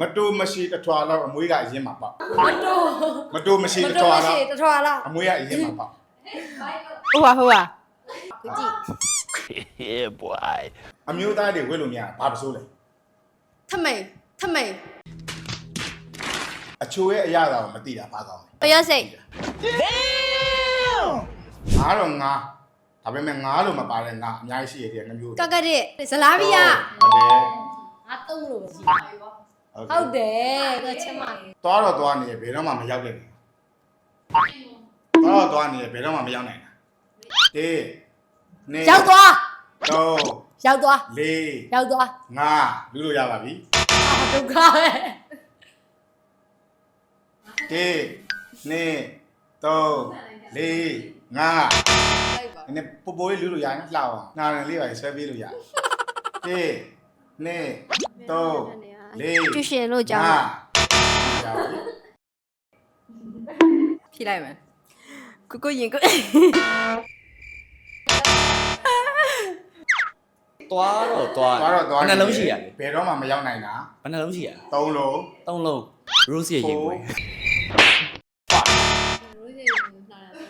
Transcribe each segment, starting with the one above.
မတိုးမရှိတထွာလောက်အမွေးကအရင်မှာပေါ့မတိုးမတိုးမရှိမတတိုးထွာမရှိလောက်တထွာလားအမွေးကအရင်မှာပေါ့ဟုတ်ပါဟုတ်ပါကိုကြည့် yeah, boy. အမျိုးသားတွေဝတ်လို့မရဘာပစိုးလဲထမိန်ထမိန်အချိုရဲ့အရာတော်မသိတာဘာကောင်းလဲပျော့စိတ်ငါတော့ငါဒါပေမဲ့ငါလို့မပါတဲ့ငါအများကြီးရှိရတယ်ငါမျိုးကကတဲ့ဇလာဘီယာဟုတ်တယ်ငါတုံးလို့ပဲရှိပါ ဟုတ်တယ်ကချက်မသွားတော့သွားနေရဘယ်တော့မှမရောက်နိုင်ဘူးသွားတော့သွားနေရဘယ်တော့မှမရောက်နိုင်တာတေးနေရောက်သွားတော့ရောက်သွားလေးရောက်သွားငါလူလို့ရပါပြီအာဒုက္ခပဲတေးနေတော့လေးငါလိုက်ပါနည်းပပိုးလေးလူလို့ရရင်လှအောင်နာရန်လေးပါဆွဲပေးလို့ရတေးနေတော့လေး ကျူရှင်လို့ကြောင်းငါရပါပြီဖြေလိုက်မယ်ကိုကိုရင်ကိုသွားတော့သွားသွားတော့သွားဘယ်နှလုံးရှိရလဲဘယ်တော့မှမရောက်နိုင်တာဘယ်နှလုံးရှိရလဲသုံးလုံးသုံးလုံး rose ရဲ့ရင်ခွဲတော့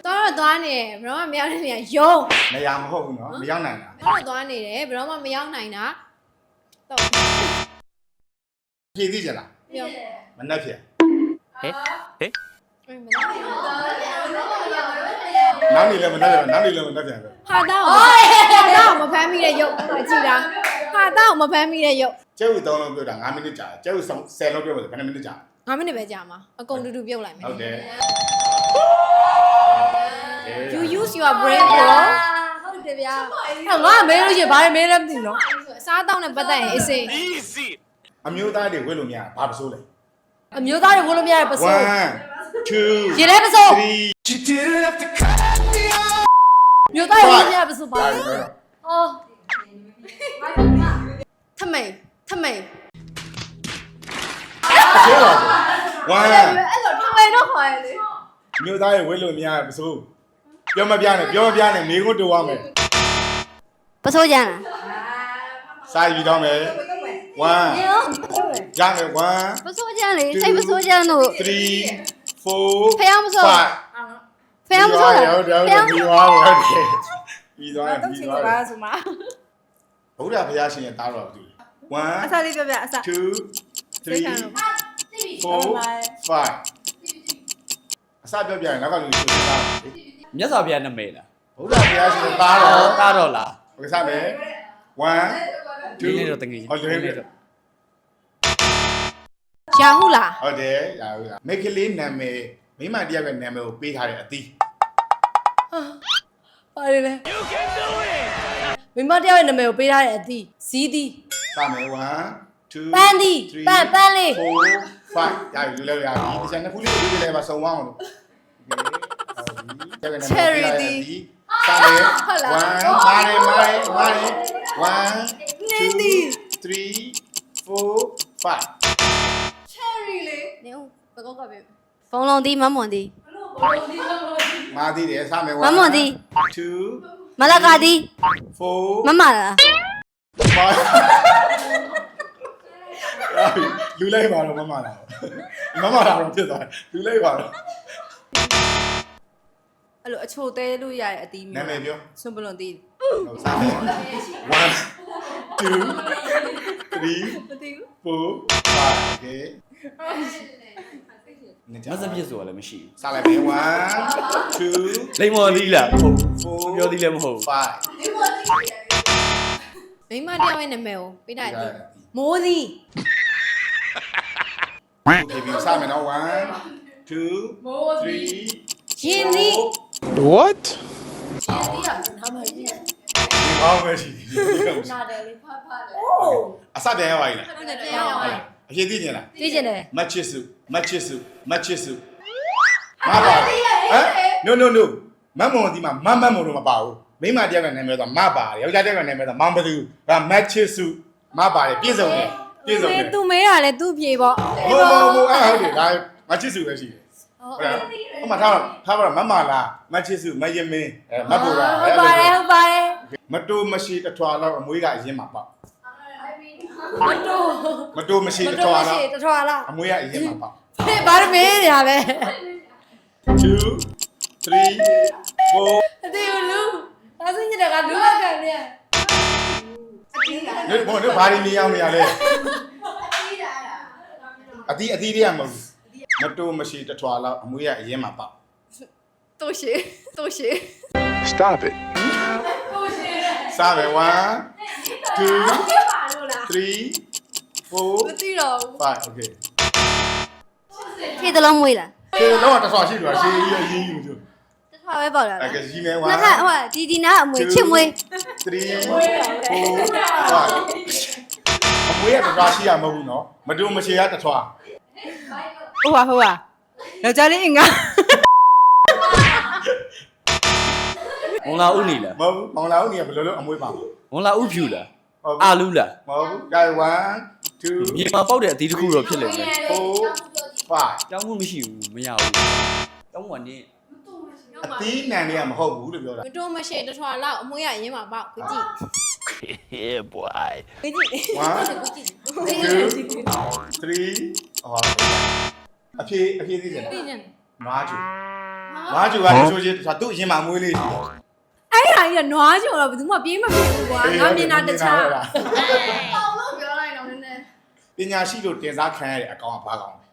တော့သွားနေဘယ်တော့မှမရောက်နိုင်နေရုံနေရာမဟုတ်ဘူးနော်မရောက်နိုင်တာတော့တော့သွားနေတယ်ဘယ်တော့မှမရောက်နိုင်တာတော့ ဖြည့်သိကြလားပြောမနှက်ဖြစ်အေးမနာနောက်နေလည်းမနှက်ပြန်နောက်နေလည်းမနှက်ပြန်ပဲဟာတော့ဟာတော့မဖမ်းမိတဲ့ရုပ်ကြည့်တာဟာတော့မဖမ်းမိတဲ့ရုပ်ကျဲဥသုံးလုံးပြောတာ9မိနစ်ကြာကျဲဥ10လုံးပြောတယ်ဘယ်နှမိနစ်ကြာ9မိနစ်ပဲကြာမှာအကုန်တူတူပြုတ်လိုက်မယ်ဟုတ်တယ် you use your brain bro ဟုတ်တယ်ဗျာဟောငါမဲလို့ရှိရင်ဘာလဲမဲလည်းမသိဘူးနော်အစားတောင်းနဲ့ပတ်သက်ရင်အစေး Easy. အမျိုးသားတွေဝတ်လို့မရဘာပစိုးလဲအမျိုးသားတွေဝလို့မရတဲ့ပစိုး1 2 ရေထဲပစိုး3မျိုးသားတွေဝလို့မရတဲ့ပစိုးပါပါလဲတော့အော်ထမိန်ထမိန်ကျဲပါ1အဲ့လိုထမိန်တော့ခေါ်ရလေမျိုးသားတွေဝတ်လို့မရပစိုးပြောမပြနဲ့ပြောမပြနဲ့မိကုန်းတူရမယ်ပစိုးကြမ်းစာယူတော့မယ် 1လားရမယ်1ပစိုးကြမ်းလေစိတ်ပစိုးကြမ်းတို့3 4ဖျောင်းမစိုး5ဖျောင်းမစိုးလားဟုတ်တယ်ဟုတ်ဖတယ်ျောင်းပြီးသွားပြီဟုတ်တယ်ပြီးသွားတယ်တော့ပြီးချင်သွားတပါယ်ဆိုမှာဘုရားဘုရားရှင်ရဲ့တားတော်သူ1အစားလေးပြပြအစား2စိတ်ခံ3လို့4 5အစပြောပြရင်နောက်ကလူရှင်သားမြတ်စွာဘုရားနာမည်လားဘုရားဘုရားရှင်တားတော်တားတော့လားဘယ်စားမယ်1 ဒီနေ့တော့တကယ်ဟုတ်တယ်တော့ရာဟုလားဟုတ်တယ်ရာဟုတ်လားမိတ်ကလေးနာမည်မိမတယောက်ရဲ့နာမည်ကိုပေးထားတဲ့အသီးပါလေလေမိမတယောက်ရဲ့နာမည်ကိုပေးထားတဲ့အသီးဇီးသီး စမယ်1 2 ပန်းသီးပန်းပန်းလေး 4 5ရာယူလဲရာဒီကျန်တဲ့ခုလေးကိုပြလဲပါစုံအောင်လို့ Cherry သီးစ မယ် ဟုတ်လား 1မာရီမာရီမာရီ1 နင်းသီး 2 3 4 5 နေဦးဘကောက်ကပဲဖုံလုံးသီးမမွန်သီး ငါသေးတယ်စမယ် မမွန်သီး 2 မလကသီး 4 မမလား 5လူလိုက်ပါတော့မမလာမမလာတော့ဖြစ်သွားတယ်လူလိုက်ပါတော့ အဲ့လိုအချိုသေးလို့ရတဲ့အသီးနာမည်ပြော ဆွန်ပလွန်သီးစမယ်1 2 3 မသိဘူး4 5 okay မစပြစ်ဆိုတာလည်းမရှိစလိုက်မယ်1 2 ဘူးလိမ္မော်သီးလားဟုတ်4 ပြောသီးလည်းမဟုတ်5မိမတယောက်ရဲ့နာမည်ကိုပေးထားတဲ့အသီးမိုးသီး Okay ပြီစမယ်နော်1 2 3ရင်သီး What? ဒီကောင်းပဲရှိတယ်နာတယ်လေဖဖလေအစပြန်ရောက်ပါ E လားဟုတ်တယ်ပြန်ရောက်ပါအရေးသိကျင်လားသိကျင်တယ်မတ်ချစ်စုမတ်ချစ်စုမတ်ချစ်စုမပါဟမ် no no no မတ်မွန်ဒီမှာမတ်မတ်မွန်တော့မပါဘူးမိမတယောက်ကနာမည်ဆိုမပါတယ်ယောက်ျားတယောက်ကနာမည်ဆိုမောင်ဘသူဒါမတ်ချစ်စုမပါတယ်ပြည့်စုံတယ်ပြည့်စုံတယ်သူမေးတာလေသူ့ပြေပေါ့ဟုတ်ပါဘူးအဲ့ဟုတ်တယ်ဒါမတ်ချစ်စုပဲရှိတယ် ဟုတ်လားဟိုမှာထားထားပါတော့မမလားမတ်ချစ်စုမယမင်းအဲမတ်ပူလားဟုတ်ပါတယ်ဟုတ်ပါတယ်မတိုးမရှိတထွာလောက်အမွေးကအရင်မှာပေါ့မတိုးမတိုးမရှိမတတိုးထွာမလားရှိတထွာလားအမွေးရအရင်မှာပေါ့ဟေးဘာရမေးရလဲ2 3 4အသေးဘူးလူဒါဆိုညတကလူမကန်နေဒီဘောတို့ဘာတွေမြင်အောင်နေရလဲအတီးအတီးတွေကမဟုတ်ဘူး မတိုးမရှိတထွာလောက်အမွေးရအရင်မှာပေါ့တို့ရှိတို့ရှိ Stop it. စားမယ်1 2 3မသိတော့ဘူး4 5 okay ဖြေတလုံးမွေးလားကျေတော့တထွာရှိတယ်ရှေးကြီးရရင်းယူကြတထွာပဲပေါ့လားအဲ့ကရှိမယ်1နှစ်ခါဟိုဒီဒီနာအမွေချစ်မွေး3 4 5အမွေးရတထွာရှိရမဟုတ်ဘူးနော်မတိုးမရှိရတထွာဟုတ်ပါ ဟုတ်ပါယောက်ျားလေးအင်္ဂါဝန်လာဥနေလားမဟုတ်ဘူးမောင်လာဦးနေဘယ်လိုလုပ်အမွေးပါမလဲဝန်လာဥဖြူလားဟုတ်အာဘူးလူလားမဟုတ်ဘူး guy 1 2 မြေမှာပေါက်တဲ့အသီးတစ်ခုတော့ဖြစ်လိမ့်မယ် 4 5ကြောင်းမှုမရှိဘူးမရဘူးကြောင်းဝင်နေ အတီးနံတွေကမဟုတ်ဘူးလို့ပြောတာမတိုးမရှိတထွာလောက်အမွေးရရင်မှာပေါ့ကိုကြည့် Yeah, boy. 1ကိုကြည့်2 3ဟောအဖြေအဖြေသိတယ်သိတယ်နွားကျူနွားကျူကတချို့ချင်းသူသူ့အရင်မှာမွေးလေးရှိတယ်အဲ့ဟာကြီးကနွားကြော်တော့ဘယ်သူမှပြေးမပြေးဘူးကွာငါမြင်တာတခြားပေါင်လို့ပြောလိုက်တော့နည်းနည်းပညာရှိလို့တင်စားခံရတဲ့အကောင်ကဘာကောင်လဲ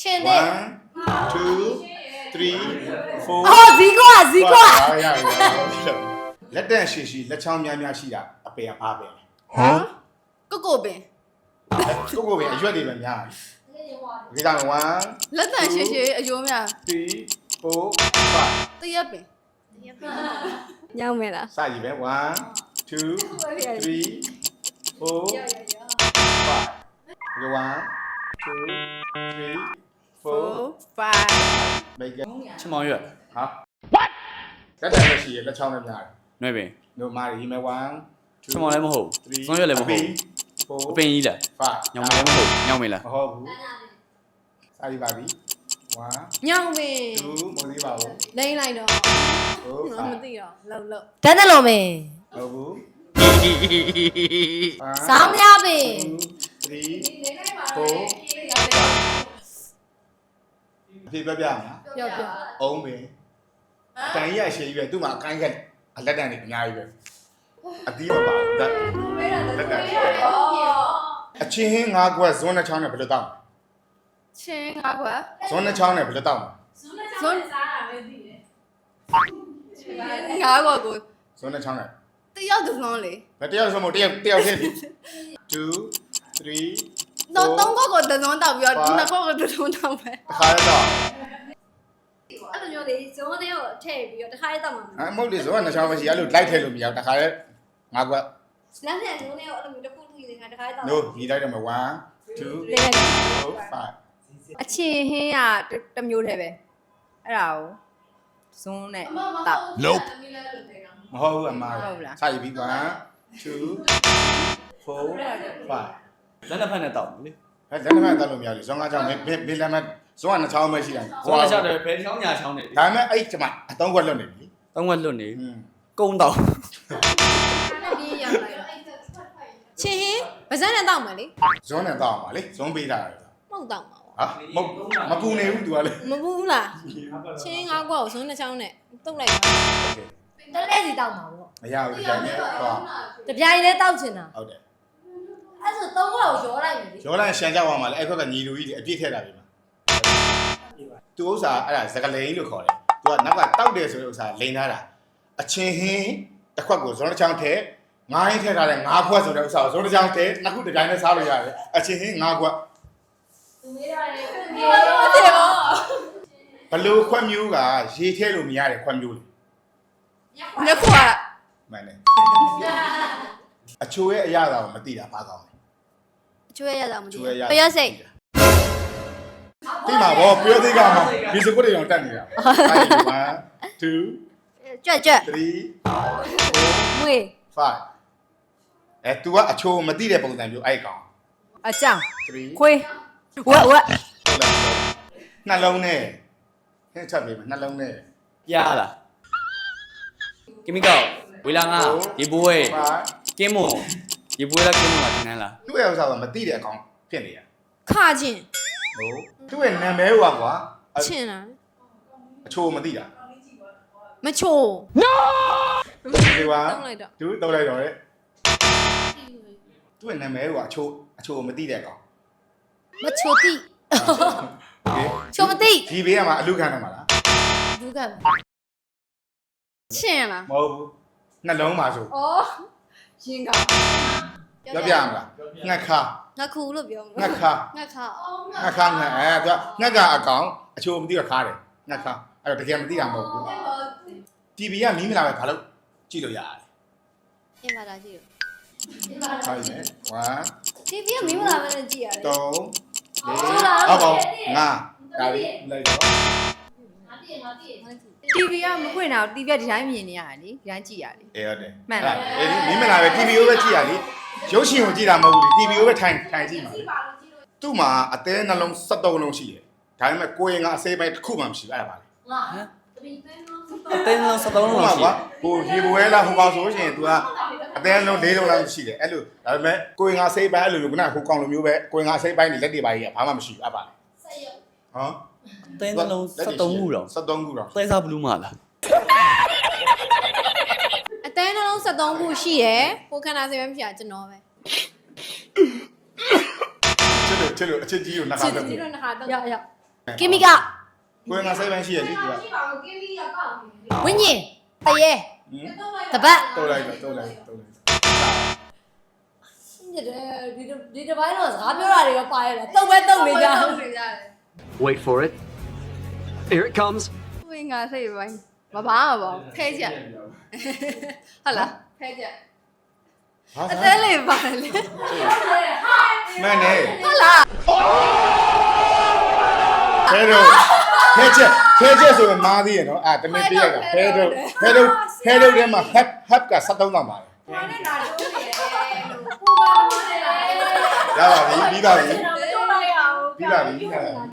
ချင်း1နဲ့2 3 4အော်ဇီကွာဇီကွာရရရလက်တန့်ရှိရှိလက်ချောင်းများများရှိတာအပေကဘာပဲလဲ Huh? ကိုကိုပင်ကိုကိုပဲအရွက်တွေပဲများတယ်ဒီကောင်1 လက်တန်ရှည်ရှည်အယိုးများ3 4 5တရက်ပင်ညောင်းမဲလားစရည်ပဲ1 2 3 make it ချမောင်ရွက်ဟာလက်တန့်ပဲရှိရလက်ချောင်းလည်းများတယ်နှွဲပင်တို့မာရီမယ်1ချမောင်လည်းမဟုတ်စွန်ရွက်လည်းမဟုတ်4 အပင်ကြီးလား5ညောင်မလည်းမဟုတ်ညောင်မလားမဟုတ်ဘူးစရည်ပါပြီ1ညောင်းမင်း2မဟုတ်သေးပါဘူးလိမ့်လိုက်တော့4မသိတော့လောက်လောက်တန်းတယ်လို့မင်း5ဟုတ်ဘူးစောင်းရပင်3 4အ ဖေပြပြမှာပြောပြောအုံးပဲတန်ကြီးရရှည်ကြီးပဲသူ့မှာအကိုင်းကအလက်တန်တွေအများကြီးပဲအသီးမပါဘူးလက်လက်တန်အချင်းဟင်းငါးခွက်ဇွန်းနှချောင်းနဲ့ဘယ်လိုတောက်ချင်းငါကွာဇွန်းနှချောင်းနဲ့ဘယ်လိုတောက်ဇွန်းငါကွာကိုဇွန်းနှချောင်းနဲ့တယောက်တစ်စုံလေဘယ်တယောက်ဆိုမို့တယောက်တယောက်ချင်း2 3 တော့သုံးခေါက်ကိုတစ်စုံတောက်ပြီးတော့နှစ်ခေါက်ကိုတစ်စုံတောက်ပဲတစ်ခါရတော့အဲ့လိုမျိုးလေဇုံးလေးကိုထည့်ပြီးတော့တစ်ခါရေးတော့မှာအမဟုတ်လေဇွန်းနှချောင်းမရှိအဲ့လိုလိုက်ထဲလို့မရဘူးတစ်ခါရဲငါးခွက်လမ်းနဲ့ဇုံးလေးကိုအဲ့လိုမျိုးတစ်ခုထည့်နေတာတစ်ခါရေးတော့ no ညီလိုက်တယ်မယ်1 2လေးလိုက်4 5အချင်းဟင်းကတစ်မျိုးတည်းပဲအဲ့ဒါကိုဇွန်းနဲ့တောက် Nope. မဟုတ်ဘူးအမားဟုတ်လားစရပြီ1 2 4 5 လက်နှစ်ဖက်နဲ့တောက်လေ အဲလက်နက်တက်လို့မရဘူးဇွန်ကကြောင့်မင်းမင်းလက်မဇွန်ကနှချောင်းမရှိတာ ဇွန်လက်ချောက်တယ်ဘယ်ချောင်းညာချောင်းနေ ဒါပေမဲ့အဲ့ကျမအတုံးခွက်လွတ်နေပြီ တောင်းဝက်လွတ်နေ อืม ကုန်းတောက် ပြီးရလိုက် ချင်းဟင်းဗဇက်နဲ့တောက်မယ်လေ ဇွန်နဲ့တောက်အောင်ပါလေဇွန်ပေးတာလေ မဟုတ်တောက်မှာပေါ့ ဟာမဟုတ်မပူနေဘူး तू ကလေ မဘူးလားချင်းငါးကွာကိုဇုံးနှစ်ချောင်းနဲ့တုတ်လိုက်ပါတလဲစီတောက်မှာပေါ့ မရဘူးကြိုင်နေတော့ တပြိုင်လေးတောက်ချင်တာ ဟုတ်တယ် အဲ့ဆိုသုံးခွက်ကိုရောလိုက်မယ်လေရောလန်ရှန်ကြောက်အောင်ပါလေအဲ့ခွက်ကညီလူကြီးတွေအပြည့်ထည့်တာပြီမှာသူဥစ္စာအဲ့ဒါစကလိန်လို့ခေါ်တယ် तू ကနောက်ကတောက်တယ်ဆိုတဲ့ဥစ္စာလိန်ထားတာအချင်းဟင်းတစ်ခွက်ကိုဇွန်တစ်ချောင်းထည့်ငါးဟင်းထည့်ထားတဲ့ငါးခွက်ဆိုတဲ့ဥစ္စာကိုဇွန်တစ်ချောင်းထည့်နှစ်ခုတစ်ကြိုင်နဲ့စားလို့ရတယ်အချင်းဟင်းငါးခွက်ဘလို့ခွက်မျိုးကရေထဲလို့မရတဲ့ခွက်မျိုးလေနှစ်ခွာမှန်တယ်အချိုရဲ့အရာတော်မသိတာဘာကောင်းလဲအ ကျွေးရတာမအသိချိုရဲ့အရာပျော့စိတ်သိမှာဗောပြောသေးကမှာဒီစကွတ်တွေတော့တက်နေတာ1 2 ကြွက်ကြွက်3 မွေ5အဲ तू ကအချိုမသိတဲ့ပုံစံမျိုးအဲ့ကောင်အကြောင်း3ခွေးဝက်ဝက်နှလုံးနဲ့ဟင်းချက်ပေးမယ်နှလုံးနဲ့ ပြားလားကီမီကောဝေလာငါရေဘွေး5ကင်းမွန် ရေပွဲလားကင်းမလားခန်းလား သူ့ရဲ့ဥစ္စာကမသိတဲ့အကောင်ဖြစ်နေရ ခချင်း ဟုတ်သူ့ရဲ့နာမည်ကကွာအ ချင်းလား အချိုးမသိတာ မချို ဒီပါ တောင်းလိုက်တော့ သူတော့လိုက်တော့လေသူ့ရဲ့နာမည်ကအချိုးအချိုးမသိတဲ့ကောင် မချိုတိ โอเค ချိုမတိ ဒီဘေးကမှအလူခံတယ်မလား ဘူးကချင်းလား မဟုတ်ဘူးနှလုံးပါဆို ဩ ရင်ကပြောပြမလားငှက်ခါငါခူလို့ပြောငှက်ခါငါခါငှက်ခါငှက်အဲသူကငှက်ကအကောင်အချိုးမသိတော့ခါတယ်ငှက်ခါအဲ့တော့တကယ်မသိတာမဟုတ်ဘူး TV ကမီးမလာပဲဘာလို့ကြည့်လို့ရတယ်အင်းပါတာကြည့်ဟုတ်ပြီ1တီဗီကမင်းမလာမနဲ့ကြည့်ရတယ် 3 4ဟုတ်ပါငါဒါလေးလိုက်တော့ တီဗီကမခွင့်တော့တီဗီကဒီတိုင်းမြင်နေရတယ်လေဒီတိုင်းကြည့်ရတယ် အေးဟုတ်တယ်မှန်လား အေးဒီမီးမလာပဲ TV ကိုပဲကြည့်ရလေရုပ်ရှင်ကိုကြည့်တာမဟုတ်ဘူး TV ကိုပဲထိုင်ထိုင်ကြည့်မှာလေသူ့မှာအသေးနှလုံး73လုံးရှိတယ်ဒါပေမဲ့ကိုယ်ရင်ကအစေးပိုင်းတစ်ခုမှမရှိဘူးအဲ့ဒါပါလေအသိန်းလုံး73လုံးဟိုလောက်မှာရှိကွာဟိုရေပွဲလားဟိုကောင်ဆိုလို့ရှိရင် तू ကအသေးလုံး၄လုံးလောက်ရှိတယ်အဲ့လိုဒါပေမဲ့ကိုယ်ရင်ကအစေးပိုင်းအဲ့လိုလိုခုနကဟိုကောင်လိုမျိုးပဲကိုယ်ရင်ကအစေးပိုင်းတွေလက်တွေပိုင်းကြီးကဘာမှမရှိဘူးအဲ့ပါလေဟမ် အသိန်းလုံး73ခုတော့73ခုတော့သဲစားဘလူးမလားအတန်းနှလုံး73ခုရှိရယ်ကိုခန္ဓာစိတ်ပဲဖြစ်တာကျွန်တော်ပဲချစ်လို့ချစ်လို့အချစ်ကြီးကိုနှခါတက်ဘူးတော့နှခါတော့ရောက်ရောက်ကီမီကကိုယ်ရင်ကအစေးပိုင်းရှိရလေ तू ကဝင်းကြီးတရေဟင်တပတ်တော်လိုက်တော့တော်လိုက်တော်လိုက်ညတယ်ဒီဒီတစ်ပိုင်းတော့စကားပြောတာတွေပဲပါရတာတုတ်ပဲတုတ်နေကြ Wait for it. Here it comes. ဝင်းကစိတ်ပိုင်းမဘာမပေါ့ဖဲချက်ဟုတ်လားဖဲချက်ဟာအသေးလေးပါတယ်လေမန်နေဟုတ်လားဖဲတော့ဖဲချက်ဖဲချက်ဆိုရင်မားသေးရနော်အာတမင်ပေးရတာဖဲတော့ဖဲတော့ဖဲတော့ထဲမှာ hap hap က73တောင်ပါတယ်ရပါပြီပြီးပါပြီပြီးပါ Làm 看